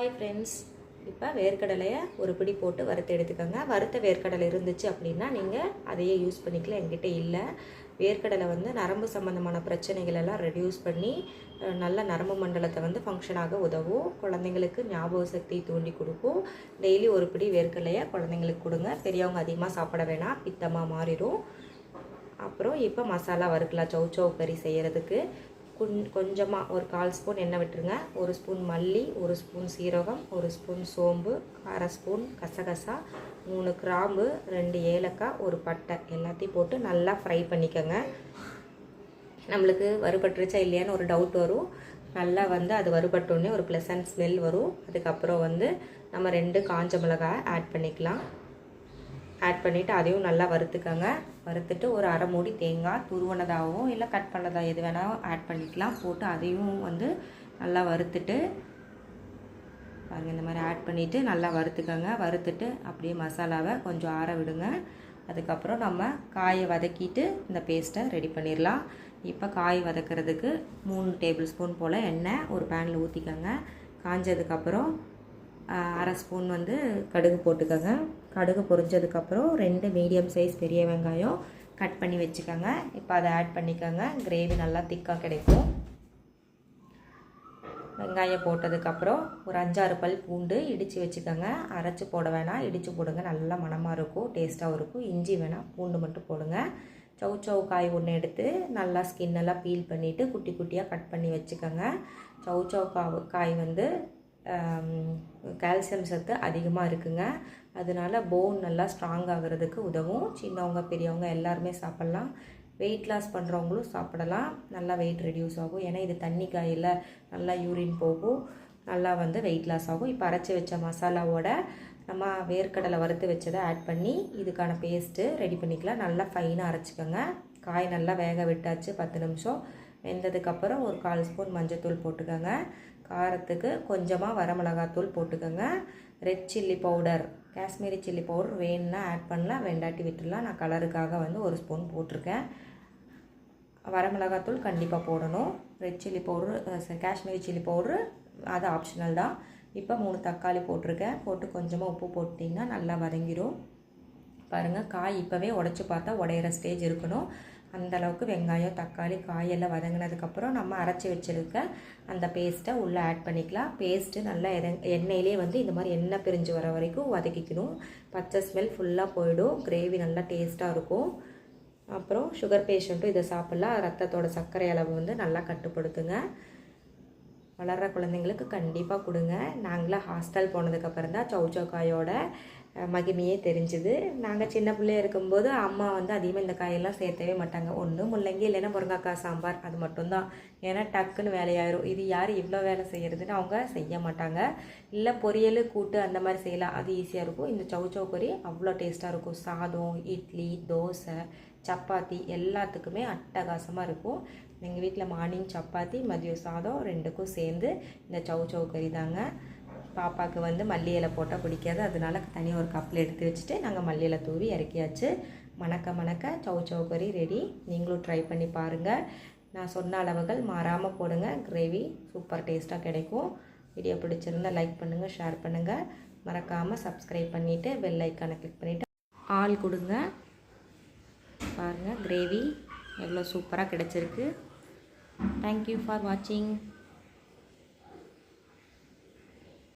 Hi friends இப்போ வேர்க்கடலையை ஒரு பிடி போட்டு வறுத்து எடுத்துக்கோங்க. வறுத்த வேர்க்கடலை இருந்துச்சு அப்படின்னா நீங்கள் அதையே யூஸ் பண்ணிக்கலாம். என்கிட்ட இல்லை. வேர்க்கடலை வந்து நரம்பு சம்மந்தமான பிரச்சனைகள் எல்லாம் ரெடியூஸ் பண்ணி நல்ல நரம்பு மண்டலத்தை வந்து ஃபங்க்ஷனாக உதவும். குழந்தைங்களுக்கு ஞாபக சக்தி தூண்டி கொடுக்கும். டெய்லி ஒரு பிடி வேர்க்கடலையை குழந்தைங்களுக்கு கொடுங்க. பெரியவங்க அதிகமாக சாப்பிட வேணாம். பித்தமாக மாறிடும். அப்புறம் இப்போ மசாலா வறுக்கலாம். சௌ சௌ கறி செய்கிறதுக்கு கொஞ்சமாக ஒரு கால் ஸ்பூன் எண்ணெய் விட்டுருங்க. ஒரு ஸ்பூன் மல்லி ஒரு ஸ்பூன் சீரகம் ஒரு ஸ்பூன் சோம்பு அரை ஸ்பூன் கசகசா மூணு கிராம்பு ரெண்டு ஏலக்காய் ஒரு பட்டை எல்லாத்தையும் போட்டு நல்லா ஃப்ரை பண்ணிக்கோங்க. நம்மளுக்கு வறுபட்டுருச்சா இல்லையான்னு ஒரு டவுட் வரும். நல்லா வந்து அது வறுபட்டோடனே ஒரு ப்ளசன்ட் ஸ்மெல் வரும். அதுக்கப்புறம் வந்து நம்ம ரெண்டு காஞ்ச மிளகாய் ஆட் பண்ணிக்கலாம். ஆட் பண்ணிவிட்டு அதையும் நல்லா வறுத்துக்கோங்க. வறுத்துட்டு ஒரு அரை மூடி தேங்காய் துருவனதாகவும் இல்லை கட் பண்ணதா எது வேணாலும் ஆட் பண்ணிக்கலாம். போட்டு அதையும் வந்து நல்லா வறுத்துட்டு பாருங்க இந்த மாதிரி ஆட் பண்ணிவிட்டு நல்லா வறுத்துக்கோங்க. வறுத்துட்டு அப்படியே மசாலாவை கொஞ்சம் ஆற விடுங்க. அதுக்கப்புறம் நம்ம காயை வதக்கிட்டு இந்த பேஸ்ட்டை ரெடி பண்ணிடலாம். இப்போ காய் வதக்கிறதுக்கு மூணு டேபிள் ஸ்பூன் போல் எண்ணெய் ஒரு பேனில் ஊற்றிக்கோங்க காஞ்சதுக்கப்புறம் அரை ஸ்பூன் வந்து கடுகு போட்டுக்கோங்க. கடுகு பொரிஞ்சதுக்கப்புறம் ரெண்டு மீடியம் சைஸ் பெரிய வெங்காயம் கட் பண்ணி வச்சுக்கோங்க. இப்போ அதை ஆட் பண்ணிக்கோங்க. கிரேவி நல்லா திக்காக கிடைக்கும். வெங்காயம் போட்டதுக்கப்புறம் ஒரு அஞ்சாறு பல் பூண்டு இடித்து வச்சுக்கோங்க. அரைச்சி போட வேணாம். இடித்து போடுங்க. நல்லா மணமாக இருக்கும். டேஸ்ட்டாகவும் இருக்கும். இஞ்சி வேணாம் பூண்டு மட்டும் போடுங்க. சௌ சவு காய் ஒன்று எடுத்து நல்லா ஸ்கின் எல்லாம் பீல் பண்ணிவிட்டு குட்டி குட்டியாக கட் பண்ணி வச்சுக்கோங்க. சவு சவு கா- காய் வந்து கால்சியம் சத்து அதிகமாக இருக்குங்க. அதனால போன் நல்லா ஸ்ட்ராங் ஆகிறதுக்கு உதவும். சின்னவங்க பெரியவங்க எல்லாருமே சாப்பிட்லாம். வெயிட் லாஸ் பண்ணுறவங்களும் சாப்பிடலாம். நல்லா வெயிட் ரெடியூஸ் ஆகும். ஏன்னா இது தண்ணி காயில் நல்லா யூரின் போகும். நல்லா வந்து வெயிட் லாஸ் ஆகும். இப்போ அரைச்சி வச்ச மசாலாவோட நம்ம வேர்க்கடலை வறுத்து வச்சதை ஆட் பண்ணி இதுக்கான பேஸ்ட்டு ரெடி பண்ணிக்கலாம். நல்லா ஃபைனாக அரைச்சிக்கோங்க. காய் நல்லா வேக விட்டாச்சு பத்து நிமிஷம். வெந்ததுக்கப்புறம் ஒரு கால் ஸ்பூன் மஞ்சத்தூள் போட்டுக்கோங்க. காரத்துக்கு கொஞ்சமாக வரமிளகாத்தூள் போட்டுக்கோங்க. Red chilli powder Kashmiri chilli powder வேணும்னா ஆட் பண்ணலாம் வெண்டாட்டி விட்டுடலாம். நான் கலருக்காக வந்து ஒரு ஸ்பூன் போட்டிருக்கேன். வரமிளகாத்தூள் கண்டிப்பாக போடணும். Red chilli powder Kashmiri chilli powder அது ஆப்ஷனல் தான். இப்போ மூணு தக்காளி போட்டிருக்கேன். போட்டு கொஞ்சமாக உப்பு போட்டிங்கன்னா நல்லா வதங்கிடும் பாருங்கள் காய் இப்போவே உடச்சி பார்த்தா உடையிற ஸ்டேஜ் இருக்கணும். அந்த அளவுக்கு வெங்காயம் தக்காளி காயெல்லாம் வதங்கினதுக்கப்புறம் நம்ம அரைச்சி வச்சிருக்க அந்த பேஸ்ட்டை உள்ளே ஆட் பண்ணிக்கலாம். பேஸ்ட்டு நல்லா எத- எண்ணெயிலே வந்து இந்த மாதிரி எண்ணெய் பிரிஞ்சு வர வரைக்கும் வதக்கிக்கணும். பச்சை ஸ்மெல் ஃபுல்லாக போயிடும். கிரேவி நல்லா டேஸ்ட்டாக இருக்கும். அப்புறம் சுகர் பேஷண்ட்டும் இதை சாப்பிட்லாம். ரத்தத்தோட சர்க்கரை அளவு வந்து நல்லா கட்டுப்படுத்துங்க. வளர்கிற குழந்தைங்களுக்கு கண்டிப்பாக கொடுங்க. நாங்களாம் ஹாஸ்டல் போனதுக்கப்புறம் தான் சௌச்சௌக்காயோட அஹ், மகிமையே தெரிஞ்சுது. நாங்கள் சின்ன பிள்ளையாக இருக்கும்போது அம்மா வந்து அதிகமாக இந்த காயெல்லாம் சேர்த்தவே மாட்டாங்க. ஒன்றும் முள்ளங்கி இல்லைன்னா முருங்கைக்காய் சாம்பார் அது மட்டும்தான். ஏன்னா டக்குன்னு வேலையாயிரும். இது யார் இவ்வளோ வேலை செய்கிறதுன்னு அவங்க செய்ய மாட்டாங்க. இல்லை பொரியல் கூட்டு அந்த மாதிரி செய்யலாம். அது ஈஸியாக இருக்கும். இந்த சௌச்சௌ பொரி அவ்வளோ டேஸ்ட்டாக இருக்கும். சாதம் இட்லி தோசை சப்பாத்தி எல்லாத்துக்குமே அட்டகாசமாக இருக்கும். எங்கள் வீட்டில் மார்னிங் சப்பாத்தி மதியம் சாதம் ரெண்டுக்கும் சேர்ந்து இந்த சவு சவு கறி தாங்க. பாப்பாவுக்கு வந்து மல்லி இலை போட்டால் பிடிக்காது. அதனால தனியாக ஒரு கப்பில் எடுத்து வச்சுட்டு நாங்கள் மல்லி இலை தூவி இறக்கியாச்சு. மணக்க மணக்க சவு சவு கறி ரெடி நீங்களும் ட்ரை பண்ணி பாருங்கள் நான் சொன்ன அளவுகள் மாறாமல் போடுங்க. கிரேவி சூப்பர் டேஸ்ட்டாக கிடைக்கும். வீடியோ பிடிச்சிருந்தால் லைக் பண்ணுங்கள் ஷேர் பண்ணுங்கள் மறக்காமல் சப்ஸ்கிரைப் பண்ணிவிட்டு பெல் ஐக்கானை கிளிக் பண்ணிவிட்டு ஆள் கொடுங்க. பாருங்கள் கிரேவி எவ்வளோ சூப்பராக கிடச்சிருக்கு. தேங்க்யூ ஃபார் வாட்சிங்